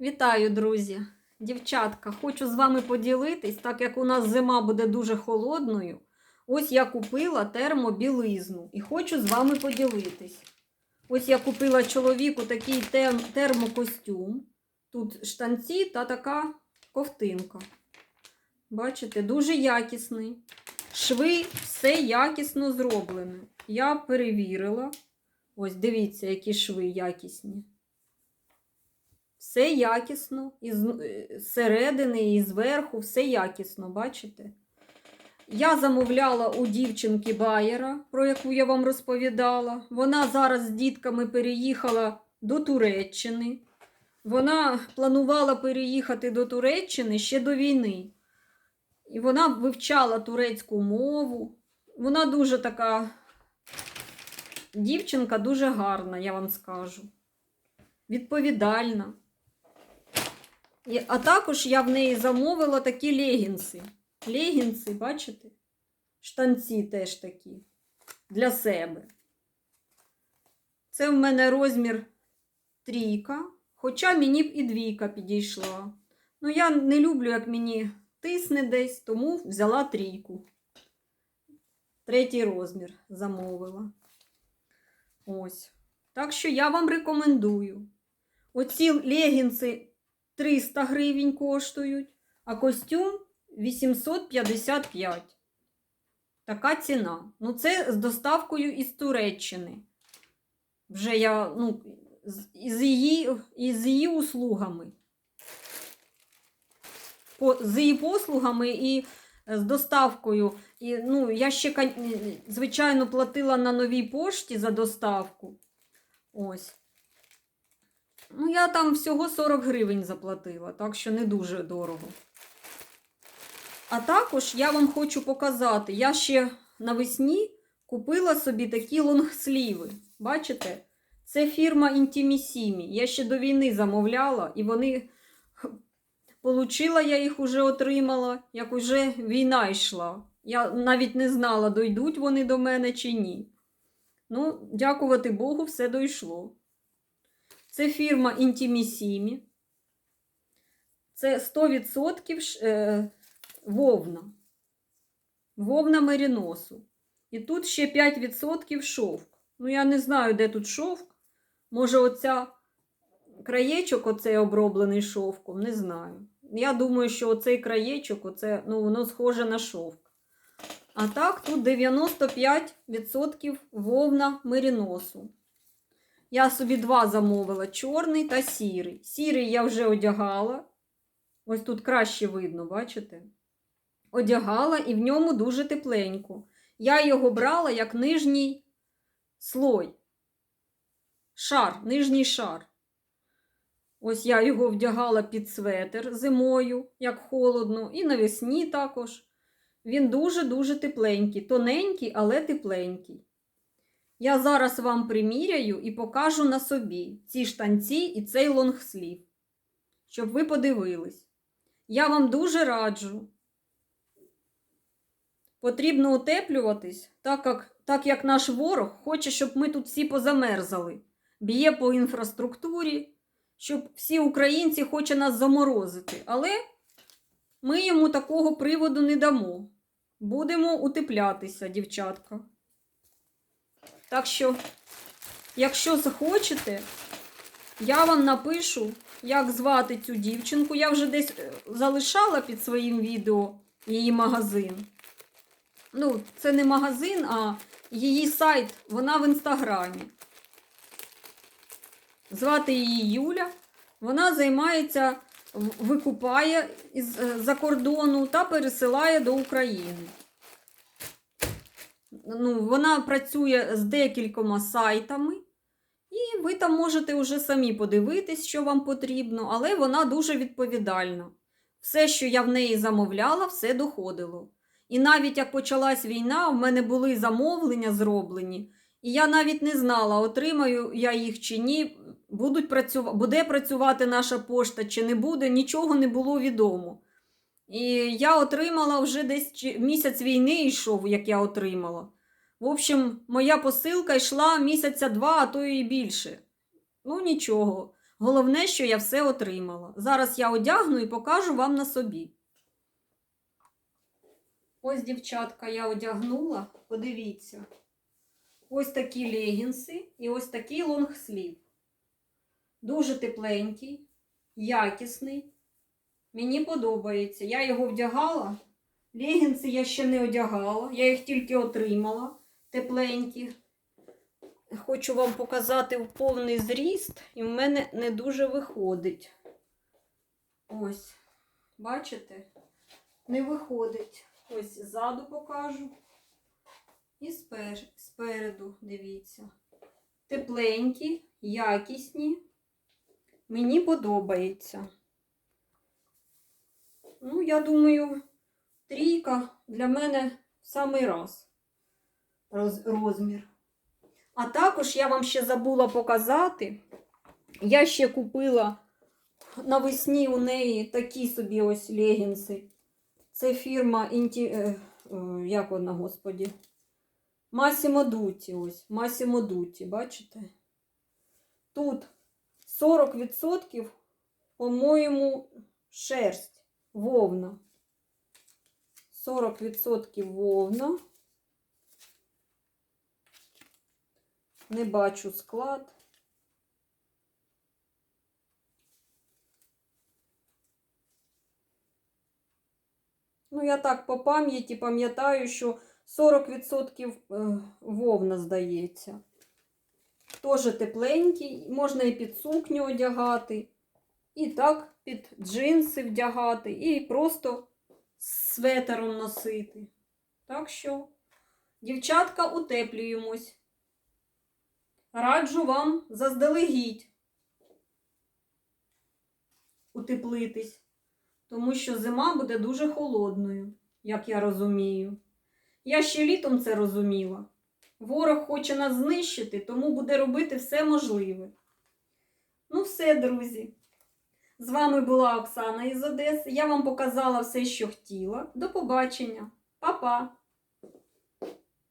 Вітаю, друзі! Дівчатка, хочу з вами поділитись, так як у нас зима буде дуже холодною. Ось я купила термобілизну і хочу з вами поділитись. Ось я купила чоловіку такий термокостюм. Тут штанці та така ковтинка. Бачите, дуже якісний. Шви все якісно зроблене. Я перевірила. Ось дивіться, які шви якісні. Все якісно, і е, зсередини, і зверху, все якісно, бачите? Я замовляла у дівчинки Байера, про яку я вам розповідала. Вона зараз з дітками переїхала до Туреччини. Вона планувала переїхати до Туреччини ще до війни. І вона вивчала турецьку мову. Вона дуже така дівчинка, дуже гарна, я вам скажу. Відповідальна. А також я в неї замовила такі легінси. Легінси, бачите? Штанці теж такі. Для себе. Це в мене розмір трійка. Хоча мені б і двійка підійшла. Ну, я не люблю, як мені тисне десь, тому взяла трійку. Третій розмір замовила. Ось. Так що я вам рекомендую. Оці легінси 300 гривень коштують, а костюм 855. Така ціна. Ну, це з доставкою із Туреччини. Вже я, ну, з- її, із її услугами. По, з її послугами і е, з доставкою. І, ну, я ще, звичайно, платила на новій пошті за доставку. Ось. Ну, я там всього 40 гривень заплатила, так що не дуже дорого. А також я вам хочу показати, я ще навесні купила собі такі лонгсліви. Бачите? Це фірма Intimissimi. Я ще до війни замовляла, і вони получила я їх уже отримала, як уже війна йшла. Я навіть не знала, дойдуть вони до мене чи ні. Ну, дякувати Богу, все дійшло. Це фірма Intimissimi. Це 100% е, вовна. Вовна меріносу. І тут ще 5% шовк. Ну, я не знаю, де тут шовк. Може, оця краєчок, оцей оброблений шовком, не знаю. Я думаю, що оцей краєчок, оце, ну, воно схоже на шовк. А так, тут 95% вовна меріносу. Я собі два замовила: чорний та сірий. Сірий я вже одягала. Ось тут краще видно, бачите? Одягала і в ньому дуже тепленько. Я його брала як нижній слой. Шар, нижній шар. Ось я його вдягала під светр зимою, як холодно, і навесні також. Він дуже-дуже тепленький, тоненький, але тепленький. Я зараз вам приміряю і покажу на собі ці штанці і цей лонгслів, щоб ви подивились. Я вам дуже раджу. Потрібно утеплюватись, так як, так як наш ворог хоче, щоб ми тут всі позамерзали. Б'є по інфраструктурі, щоб всі українці хоче нас заморозити. Але ми йому такого приводу не дамо. Будемо утеплятися, дівчатка. Так що, якщо захочете, я вам напишу, як звати цю дівчинку. Я вже десь е, залишала під своїм відео її магазин. Ну, це не магазин, а її сайт, вона в інстаграмі. Звати її Юля. Вона займається, викупає із-за кордону та пересилає до України. Ну, вона працює з декількома сайтами, і ви там можете вже самі подивитись, що вам потрібно, але вона дуже відповідальна. Все, що я в неї замовляла, все доходило. І навіть як почалась війна, в мене були замовлення зроблені, і я навіть не знала, отримаю я їх чи ні, будуть працюва... буде працювати наша пошта чи не буде, нічого не було відомо. І я отримала вже десь місяць війни йшов, як я отримала. В общем, моя посилка йшла місяця два, а то і більше. Ну, нічого. Головне, що я все отримала. Зараз я одягну і покажу вам на собі. Ось, дівчатка, я одягнула. Подивіться. Ось такі легінси і ось такий лонгслів. Дуже тепленький, якісний. Мені подобається. Я його вдягала. Легінси я ще не одягала, я їх тільки отримала тепленькі. Хочу вам показати в повний зріст, і в мене не дуже виходить. Ось, бачите? Не виходить. Ось ззаду покажу. І спереду, дивіться. Тепленькі, якісні. Мені подобається. Ну, я думаю, трійка для мене в самий раз роз... розмір. А також я вам ще забула показати. Я ще купила навесні у неї такі собі ось легінси. Це фірма Інті... е, е, як вона, господі? Масімо Дуті, ось, Масімо Дуті, бачите? Тут 40%, по-моєму, шерсть, вовна. 40% вовна. Не бачу склад. Ну, я так по пам'яті пам'ятаю, що 40% е, вовна, здається. Теж тепленький, можна і під сукню одягати, і так під джинси вдягати, і просто светером носити. Так що, дівчатка, утеплюємось. Раджу вам заздалегідь утеплитись, тому що зима буде дуже холодною, як я розумію. Я ще літом це розуміла. Ворог хоче нас знищити, тому буде робити все можливе. Ну, все, друзі. З вами була Оксана із Одеси. Я вам показала все, що хотіла. До побачення. Па-па!